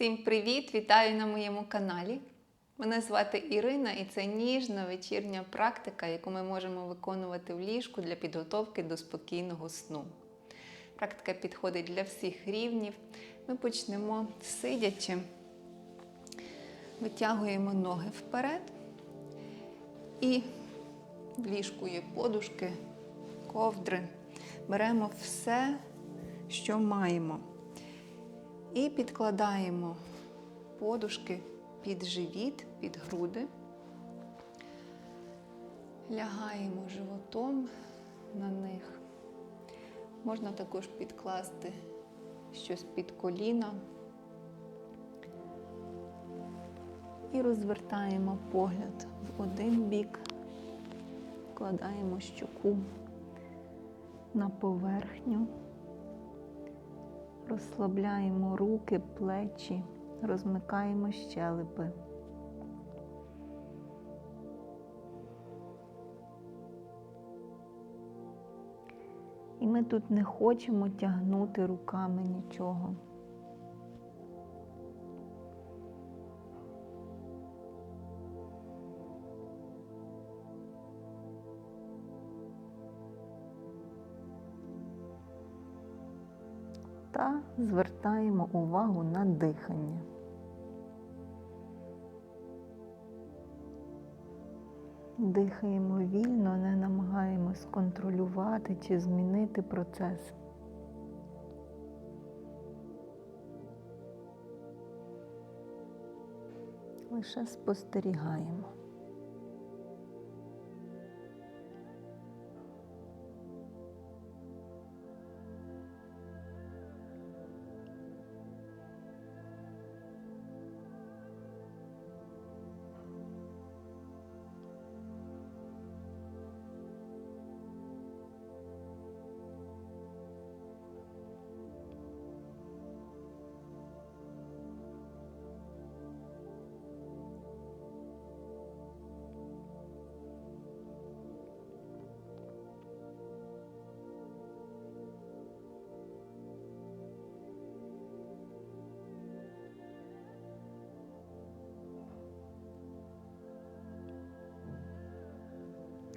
Всім привіт! Вітаю на моєму каналі. Мене звати Ірина і це ніжна вечірня практика, яку ми можемо виконувати в ліжку для підготовки до спокійного сну. Практика підходить для всіх рівнів. Ми почнемо сидячи, витягуємо ноги вперед і в ліжку є подушки, ковдри. Беремо все, що маємо. І підкладаємо подушки під живіт, під груди. Лягаємо животом на них. Можна також підкласти щось під коліна. І розвертаємо погляд в один бік, вкладаємо щоку на поверхню. Розслабляємо руки, плечі, розмикаємо щелепи. І ми тут не хочемо тягнути руками нічого. Та звертаємо увагу на дихання. Дихаємо вільно, не намагаємось контролювати чи змінити процес. Лише спостерігаємо.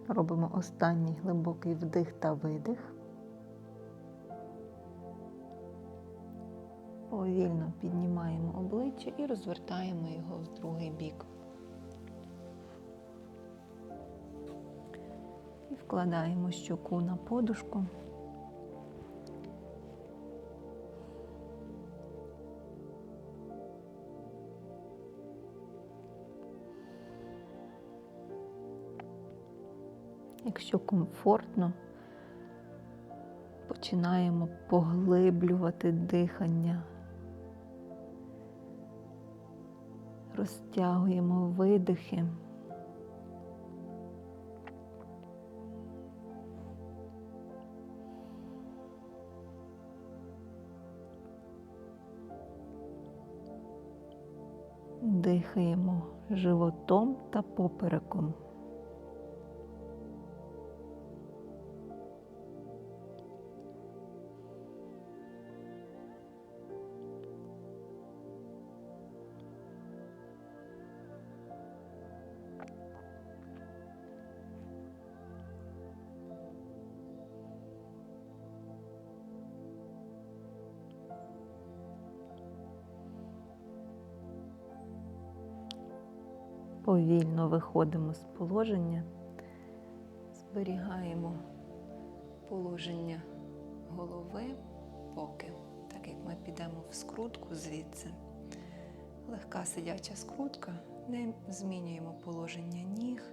Робимо останній глибокий вдих та видих. Повільно піднімаємо обличчя і розвертаємо його в другий бік. І вкладаємо щоку на подушку. Якщо комфортно, починаємо поглиблювати дихання, розтягуємо видихи. Дихаємо животом та попереком. Повільно виходимо з положення, зберігаємо положення голови, поки, так як ми підемо в скрутку звідси. Легка сидяча скрутка, не змінюємо положення ніг.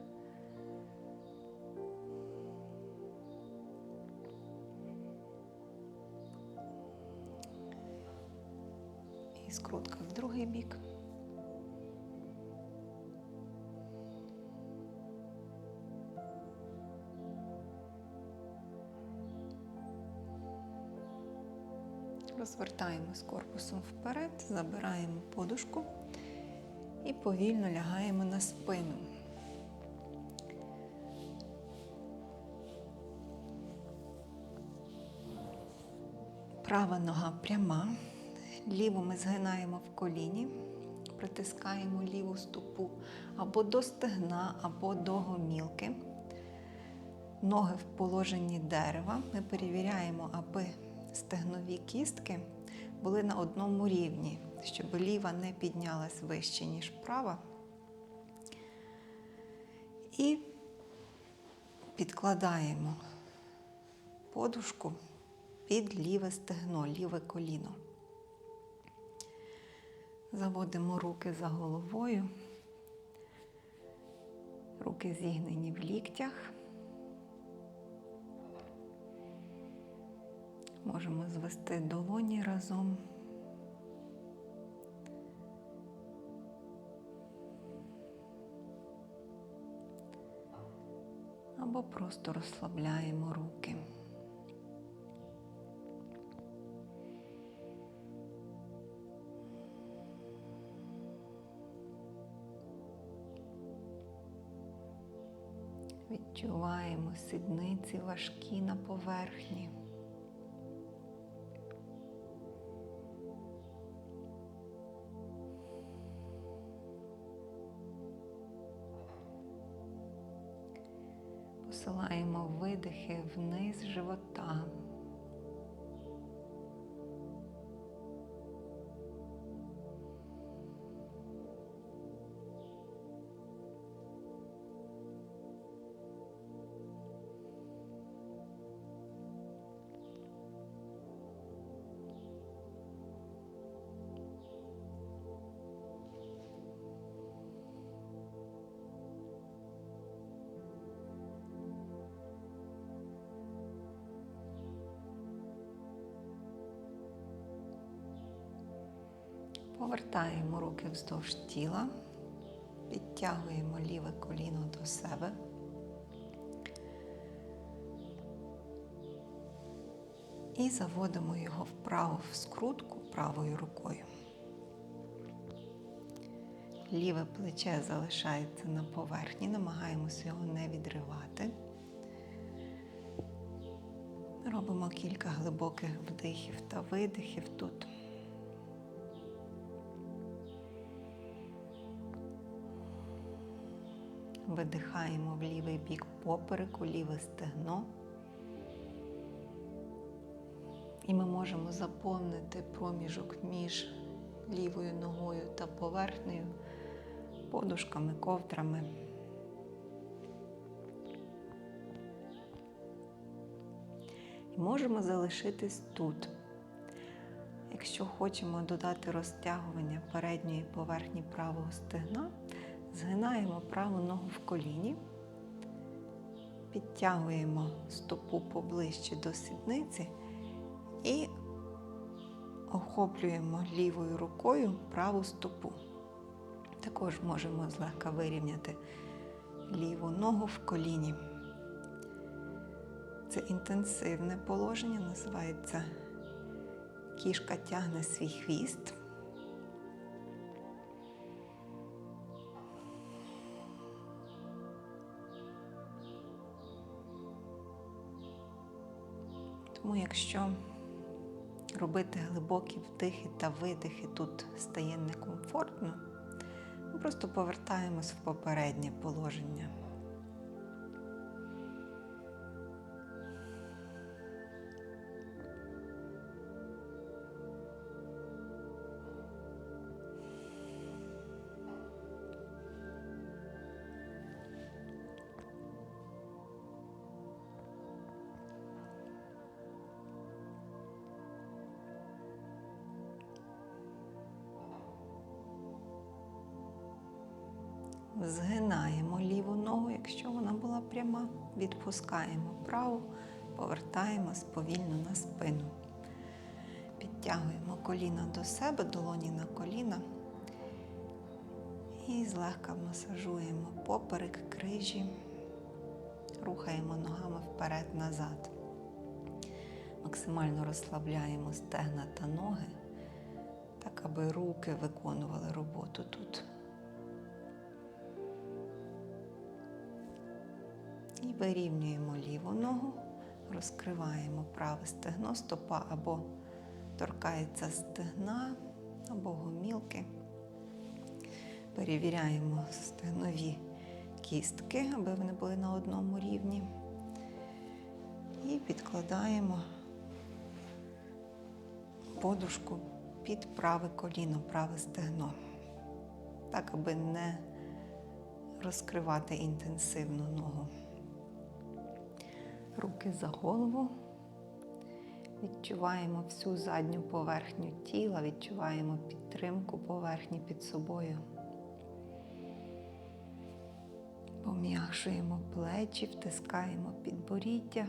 І скрутка в другий бік. Розвертаємось корпусом вперед, забираємо подушку і повільно лягаємо на спину. Права нога пряма, Ліву ми згинаємо в коліні, притискаємо ліву стопу або до стегна, або до гомілки. Ноги в положенні дерева. Ми перевіряємо, аби стегнові кістки були на одному рівні, щоб ліва не піднялась вище, ніж права. І підкладаємо подушку під ліве стегно, ліве коліно. Заводимо руки за головою, руки зігнені в ліктях. Можемо звести долоні разом. Або просто розслабляємо руки. Відчуваємо сідниці важкі на поверхні. Посилаємо видихи вниз живота. Повертаємо руки вздовж тіла, підтягуємо ліве коліно до себе. І заводимо його вправо в скрутку правою рукою. Ліве плече залишається на поверхні, намагаємося його не відривати. Робимо кілька глибоких вдихів та видихів тут. Видихаємо в лівий бік попереку, ліве стегно. І ми можемо заповнити проміжок між лівою ногою та поверхнею, подушками, ковдрами. І можемо залишитись тут. Якщо хочемо додати розтягування передньої поверхні правого стегна, згинаємо праву ногу в коліні, підтягуємо стопу поближче до сідниці і охоплюємо лівою рукою праву стопу. Також можемо злегка вирівняти ліву ногу в коліні. Це інтенсивне положення, називається кішка тягне свій хвіст. Тому якщо робити глибокі вдихи та видихи тут стає некомфортно, ми просто повертаємось в попереднє положення. Згинаємо ліву ногу, якщо вона була пряма, відпускаємо праву, повертаємось повільно на спину. Підтягуємо коліна до себе, долоні на коліна і злегка масажуємо поперек, крижі, рухаємо ногами вперед-назад. Максимально розслабляємо стегна та ноги, так аби руки виконували роботу тут. Вирівнюємо ліву ногу, розкриваємо праве стегно, стопа або торкається стегна або гомілки. Перевіряємо стегнові кістки, аби вони були на одному рівні. І підкладаємо подушку під праве коліно, праве стегно. Так, аби не розкривати інтенсивно ногу. Руки за голову. Відчуваємо всю задню поверхню тіла, відчуваємо підтримку поверхні під собою. Пом'якшуємо плечі, втискаємо підборіддя.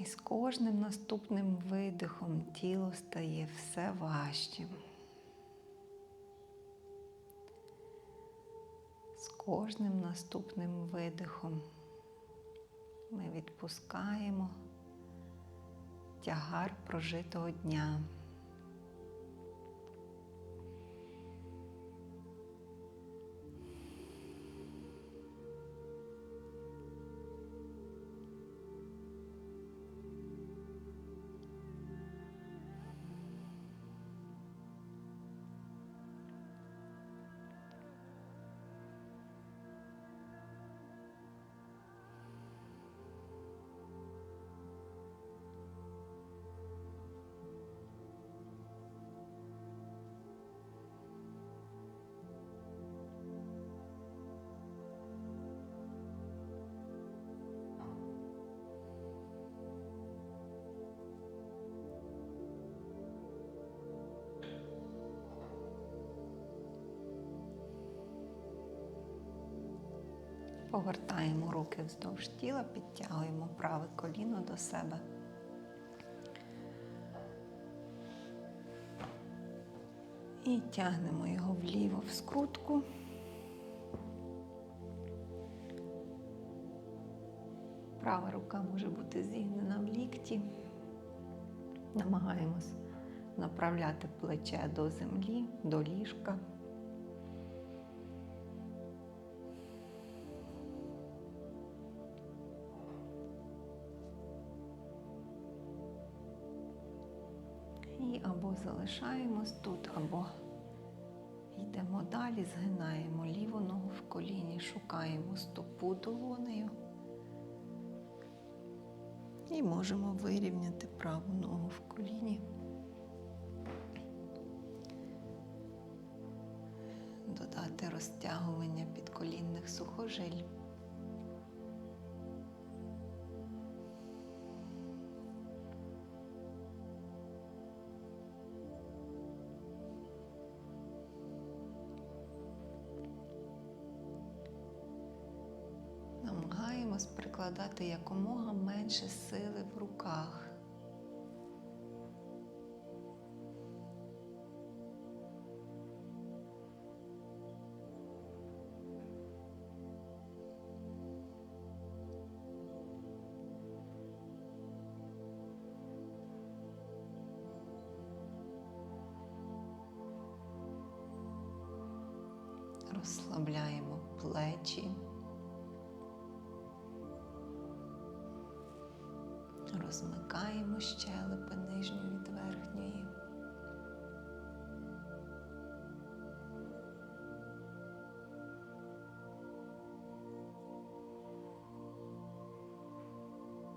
І з кожним наступним видихом тіло стає все важчим. З кожним наступним видихом ми відпускаємо тягар прожитого дня. Повертаємо руки вздовж тіла, підтягуємо праве коліно до себе. І тягнемо його вліво в скрутку. Права рука може бути зігнена в лікті. Намагаємось направляти плече до землі, до ліжка. І або залишаємось тут, або йдемо далі, згинаємо ліву ногу в коліні, шукаємо стопу долонею. І можемо вирівняти праву ногу в коліні. Додати розтягування підколінних сухожиль. Прикладати якомога менше сили в руках. Розслабляємо плечі. Розмикаємо щелепи нижню від верхньої.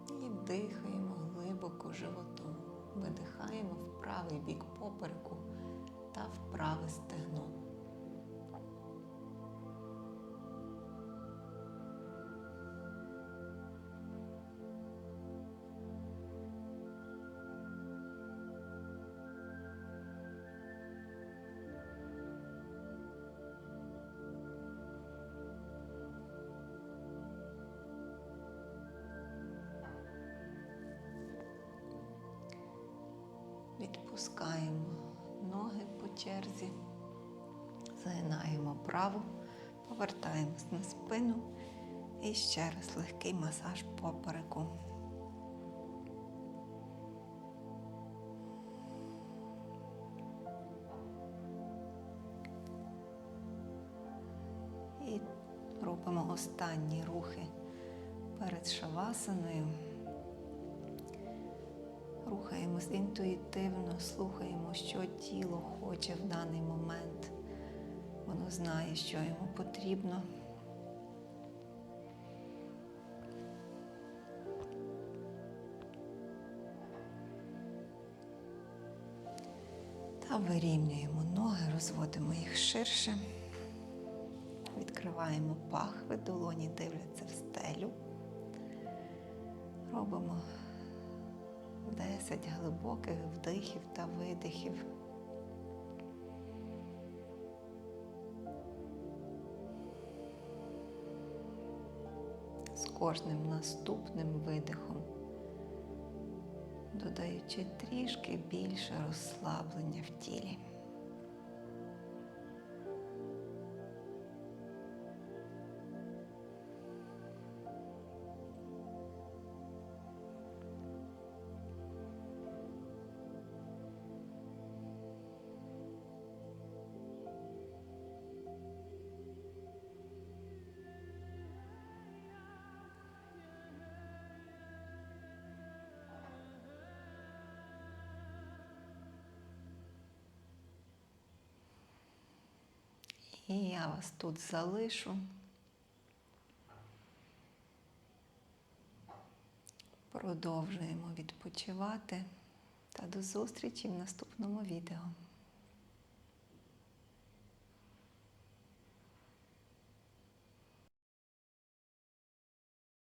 І дихаємо глибоко животом. Видихаємо в правий бік попереку та в праве стегно. Відпускаємо ноги по черзі, загинаємо праву, повертаємось на спину і ще раз легкий масаж попереку. І робимо останні рухи перед шавасаною. Рухаємось інтуїтивно, слухаємо, що тіло хоче в даний момент. Воно знає, що йому потрібно. Та вирівнюємо ноги, розводимо їх ширше. Відкриваємо пахви, долоні дивляться в стелю. Робимо 10 глибоких вдихів та видихів. З кожним наступним видихом, додаючи трішки більше розслаблення в тілі. І я вас тут залишу. Продовжуємо відпочивати та до зустрічі в наступному відео.